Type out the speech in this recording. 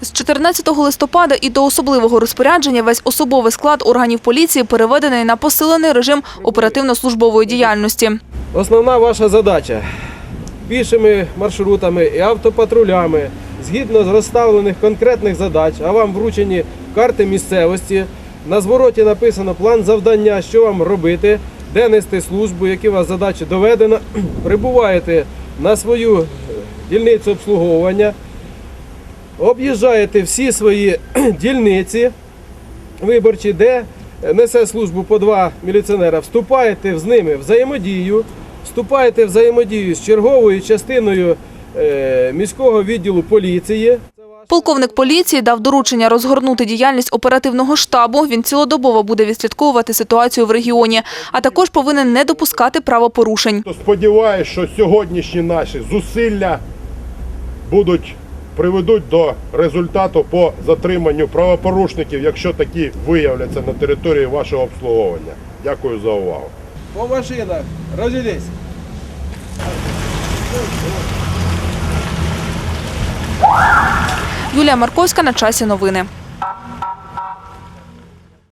З 14 листопада і до особливого розпорядження весь особовий склад органів поліції переведений на посилений режим оперативно-службової діяльності. Основна ваша задача пішими маршрутами і автопатрулями, згідно з розставлених конкретних задач, а вам вручені карти місцевості. На звороті написано план завдання, що вам робити, де нести службу, які у вас задачі доведено. Прибуваєте на свою е, дільницю обслуговування, об'їжджаєте всі свої дільниці виборчі, де несе службу по два міліціонера, вступаєте з ними в взаємодію, вступаєте в взаємодію з черговою частиною е, міського відділу поліції. Полковник поліції дав доручення розгорнути діяльність оперативного штабу. Він цілодобово буде відслідковувати ситуацію в регіоні, а також повинен не допускати правопорушень. То сподіваюся, що сьогоднішні наші зусилля будуть приведуть до результату по затриманню правопорушників, якщо такі виявляться на території вашого обслуговування. Дякую за увагу. По машинах, розділись. Юлія Марковська на часі новини.